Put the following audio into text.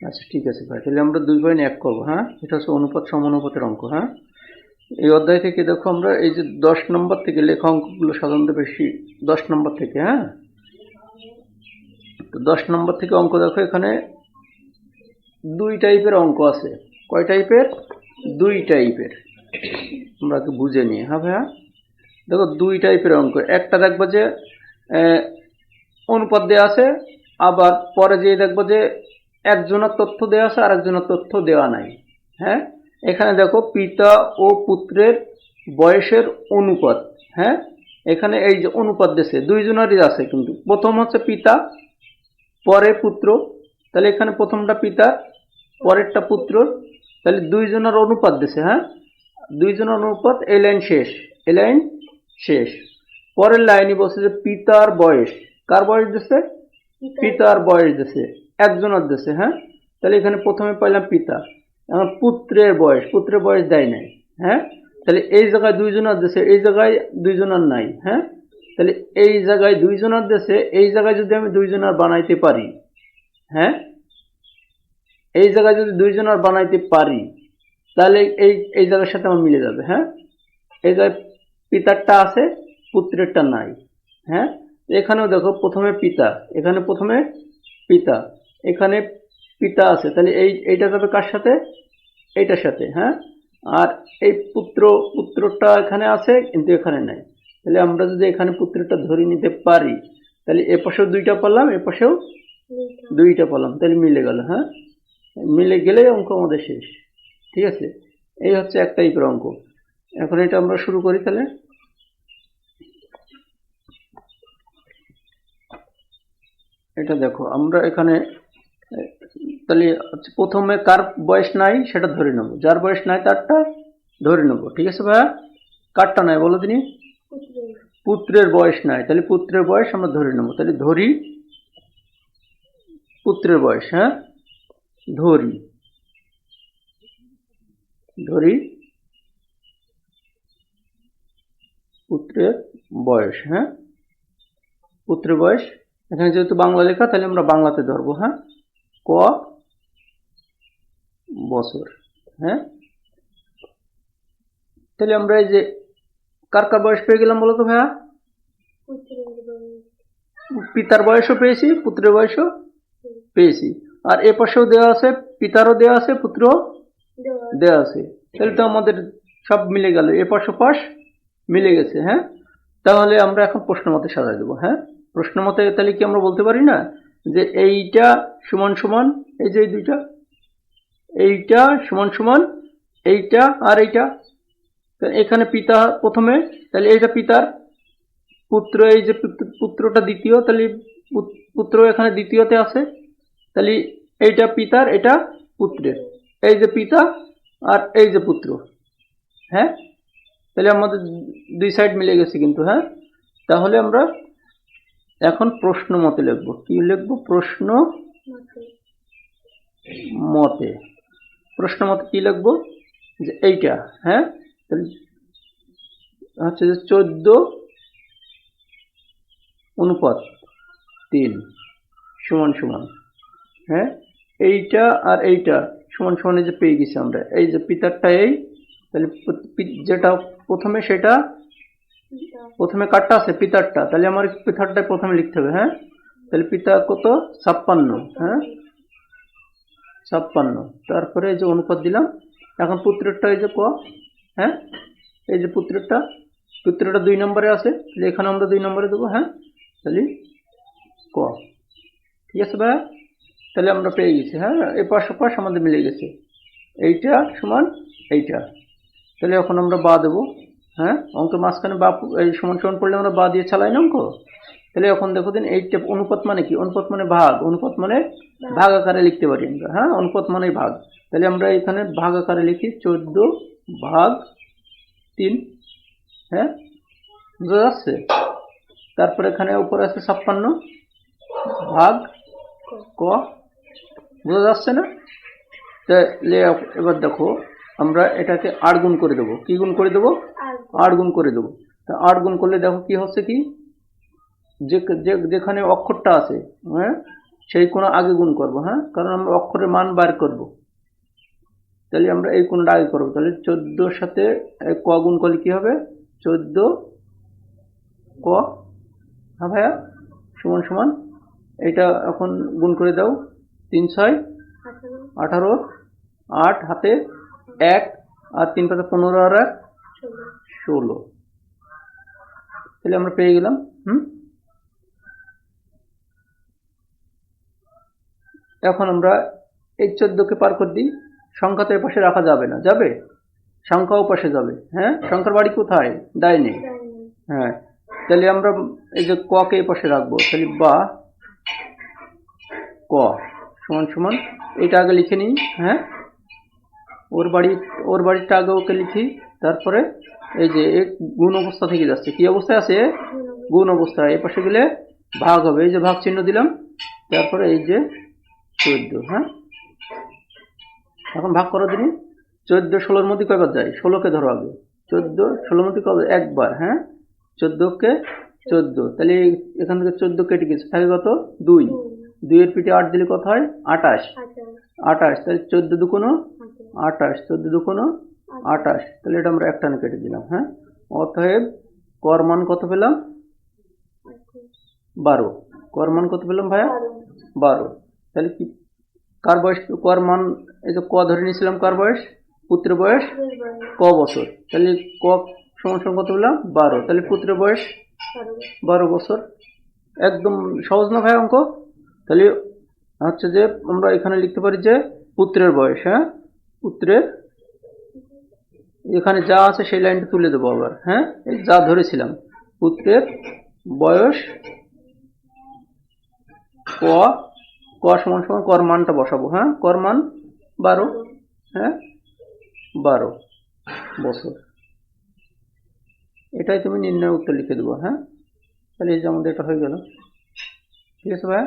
আচ্ছা ঠিক আছে ভাই। তাহলে আমরা দুই পয়েন্ট এক করব হ্যাঁ? এটা হচ্ছে অনুপাত সমানুপাতের অঙ্ক হ্যাঁ? এই অধ্যায় থেকে দেখো আমরা এই যে দশ নম্বর থেকে লেখা অঙ্কগুলো সাধারণত বেশি, দশ নম্বর থেকে হ্যাঁ? তো দশ নম্বর থেকে অঙ্ক দেখো এখানে দুই টাইপের অঙ্ক আছে। কয় টাইপের? দুই টাইপের। আমরা বুঝে নিই হ্যাঁ ভাইয়া? দেখো দুই টাইপের অঙ্ক। একটা দেখব যে অনুপাত দেওয়া আছে, আবার পরে যেয়ে দেখব যে একজনের তথ্য দেওয়া আছে আর একজনের তথ্য দেওয়া নাই। হ্যাঁ? এখানে দেখো পিতা ও পুত্রের বয়সের অনুপাত। হ্যাঁ? এখানে এই যে অনুপাত দেশে দুইজনেরই আছে কিন্তু। প্রথম হচ্ছে পিতা পরে পুত্র। তাহলে এখানে প্রথমটা পিতা পরেরটা পুত্র। তাহলে দুইজনের অনুপাত দেশে হ্যাঁ? দুইজনের অনুপাত এই লাইন শেষ এই লাইন শেষ। পরের লাইনে বলছে যে পিতার বয়স। কার বয়স দিছে? পিতার বয়স দিছে। একজনের দিছে হ্যাঁ? তাহলে এখানে প্রথমে পাইলাম পিতা। আমার পুত্রের বয়স পুত্রের বয়স দেয় নাই হ্যাঁ? তাহলে এই জায়গায় দুইজনের দেশে এই জায়গায় দুইজনের নাই হ্যাঁ? তাহলে এই জায়গায় দুইজনের দেশে এই জায়গায় যদি আমি দুইজনের বানাইতে পারি হ্যাঁ? এই জায়গায় যদি দুইজনের বানাইতে পারি, তাহলে এই এই জায়গার সাথে আমার মিলে যাবে হ্যাঁ? এই জায়গায় পিতারটা আছে, পুত্রেরটা নাই হ্যাঁ? এখানেও দেখো প্রথমে পিতা, এখানে প্রথমে পিতা। এখানে পিতা আছে। তাহলে এই এইটা যাবে কার সাথে? এইটার সাথে হ্যাঁ? আর এই পুত্র পুত্রটা এখানে আছে কিন্তু এখানে নাই। তাহলে আমরা যদি এখানে পুত্রটা ধরে নিতে পারি তাহলে এ পাশেও দুইটা পেলাম এ পাশেও দুইটা। পেলাম তাহলে মিলে গেল হ্যাঁ? মিলে গেলে অঙ্ক আমাদের শেষ ঠিক আছে? এই হচ্ছে এক টাইপের অঙ্ক। এখন এটা আমরা শুরু করি তাহলে। এটা দেখো আমরা এখানে তাহলে প্রথমে কার বয়স নাই সেটা ধরে নেব। যার বয়স নাই তারটা ধরে নেব, ঠিক আছে ভাইয়া? কারটা নাই বলো তিনি? পুত্রের বয়স নাই, তাহলে পুত্রের বয়স আমরা ধরে নেব। তাহলে ধরি পুত্রের বয়স হ্যাঁ? ধরি ধরি পুত্রের বয়স হ্যাঁ? পুত্রের বয়স, এখানে যেহেতু বাংলা লেখা, তাহলে আমরা বাংলাতে ধরবো হ্যাঁ? ক বছর হ্যাঁ? তাহলে আমরা এই যে, কার কার বয়স পেয়ে গেলাম বলো তো ভাইয়া? পিতার বয়সও পেয়েছি, পুত্রের বয়সও পেয়েছি। আর এ পাশেও দেওয়া আছে, পিতারও দেওয়া আছে পুত্র দেওয়া আছে। তাহলে তো আমাদের সব মিলে গেল, এ পাশ পাশ মিলে গেছে হ্যাঁ? তাহলে আমরা এখন প্রশ্ন মতে সাজাই দেবো হ্যাঁ? প্রশ্ন মতে তাহলে কি আমরা বলতে পারি না? যে এইটা সমান সমান, এই যে দুইটা, এইটা সমান সমান, এইটা আর এইটা। এখানে পিতা প্রথমে, তাহলে এইটা পিতার, পুত্র এই যে পুত্র- পুত্রটা দ্বিতীয়, তাহলে পুত্র এখানে দ্বিতীয়তে আছে। তাহলে এইটা পিতার, এটা পুত্রের। এই যে পিতা আর এই যে পুত্র হ্যাঁ? তাহলে আমাদের দুই সাইড মিলে গেছে কিন্তু হ্যাঁ? তাহলে আমরা এখন প্রশ্ন মতে লিখব। কি লিখব? প্রশ্ন মতে। প্রশ্ন মতে কি লিখব? যে এইটা হ্যাঁ? হচ্ছে যে চোদ্দ অনুপাত তিন সমান সমান হ্যাঁ? এইটা আর এইটা সমান সমান যে পেয়ে গেছি আমরা। এই যে পিতারটা এই, তাহলে যেটা প্রথমে সেটা প্রথমে কারটা আছে, পিতারটা। তাহলে আমার পিতারটা প্রথমে লিখতে হবে হ্যাঁ? তাহলে পিতা কত? ছাপ্পান্ন হ্যাঁ? ছাপ্পান্ন। তারপরে এই যে অনুপাত দিলাম, এখন পুত্রেরটা এই যে ক হ্যাঁ? এই যে পুত্রেরটা পুত্রটা দুই নম্বরে আছে, তাহলে এখানে আমরা দুই নম্বরে দেবো হ্যাঁ? তাহলে ক। ঠিক আছে ভাইয়া তাহলে আমরা পেয়ে গেছি হ্যাঁ? এই পাশ পাশ আমাদের মিলে গেছে। এইটা সমান এইটা। তাহলে এখন আমরা বা দেবো। হ্যাঁ? অঙ্কের মাঝখানে বা এই সমান সমান পড়লে আমরা বা দিয়ে চালাই না অঙ্ক? তাহলে এখন দেখো দিন, এইটা অনুপাত মানে কি? অনুপাত মানে ভাগ। অনুপাত মানে ভাগ আকারে লিখতে পারি আমরা হ্যাঁ? অনুপাত মানে ভাগ। তাহলে আমরা এখানে ভাগ আকারে লিখি চোদ্দ ভাগ তিন হ্যাঁ? বুঝা যাচ্ছে? তারপরে এখানে উপরে আছে ছাপ্পান্ন ভাগ ক। বোঝা যাচ্ছে না? তাহলে এবার দেখো, আমরা এটাকে আট গুণ করে দেবো। কি গুণ করে দেবো? আট গুণ করে দেবো। তা আট গুণ করলে দেখো কি হচ্ছে কি? যে যেখানে অক্ষরটা আছে হ্যাঁ সেই কোনো আগে গুণ করব হ্যাঁ? কারণ আমরা অক্ষরের মান বার করব। তাহলে আমরা এই কোণটা আগে করব। তাহলে চোদ্দোর সাথে ক গুণ করলে কি হবে? চোদ্দ ক হ্যাঁ ভাইয়া? সমান সমান। এটা এখন গুণ করে দাও। তিন, ছয়, আঠারো, আট, হাতে এক, আর তিন পাতা পনেরো আর এক। ষোলো। তাহলে আমরা পেয়ে গেলাম, হুম? এখন আমরা এই চোদ্দোকে পার করে দিই সংখ্যা তো পাশে রাখা যাবে না, যাবে? সংখ্যাও পাশে যাবে হ্যাঁ? সংখ্যার বাড়ি কোথায়? ডাইনে হ্যাঁ তাহলে আমরা এই যে ককে পাশে রাখব, তাহলে বা ক সমান সমান, এটা আগে লিখে নিই হ্যাঁ? ওর বাড়ি, ওর বাড়িটা আগে ওকে লিখি, তারপরে এই যে গুণ অবস্থা থেকে যাচ্ছে। কি অবস্থায় আছে? গুণ অবস্থায়। এ পাশে গেলে ভাগ হবে। এই যে ভাগ চিহ্ন দিলাম। তারপরে এই যে চোদ্দ হ্যাঁ? এখন ভাগ করো দিনই চোদ্দ ষোলোর মধ্যে কয়বার যায়? ষোলোকে ধরো আগে। চোদ্দ ষোলোর মধ্যে কবে একবার হ্যাঁ? চোদ্দোকে চোদ্দ। তাহলে এখান থেকে চোদ্দ কেটে গেছে। তাহলে কত? দুই। দুইয়ের পিঠে আট দিলে কত হয়? আটাশ আটাশ তাহলে চোদ্দ দুকোনো আটাশ চোদ্দ দুকোনো আটাশ তাহলে এটা আমরা একটানে কেটে দিলাম হ্যাঁ? অতএব কর মান কত পেলাম? বারো। কর মান কত পেলাম ভাইয়া? বারো। তাহলে কি কার বয়স? কর মান এই যে ক ধরে নিয়েছিলাম কার বয়স? পুত্রের বয়স? ক বছর। তাহলে ক সমান কত পেলাম? বারো। তাহলে পুত্রের বয়স? বারো। বারো বছর। একদম সহজ না ভাই অঙ্ক? তাহলে হচ্ছে যে আমরা এখানে লিখতে পারি যে পুত্রের বয়স হ্যাঁ? পুত্রের এখানে যা আছে সেই লাইনটা তুলে দেবো আবার হ্যাঁ? এই যা ধরেছিলাম পুত্রের বয়স ক ক সমান সমান কর মানটা বসাবো হ্যাঁ? কর মান বারো হ্যাঁ? বারো বছর। এটাই তুমি নির্ণয় উত্তর লিখে দেবো হ্যাঁ? তাহলে এই যে আমাদের এটা হয়ে গেল। ঠিক আছে ভাইয়া?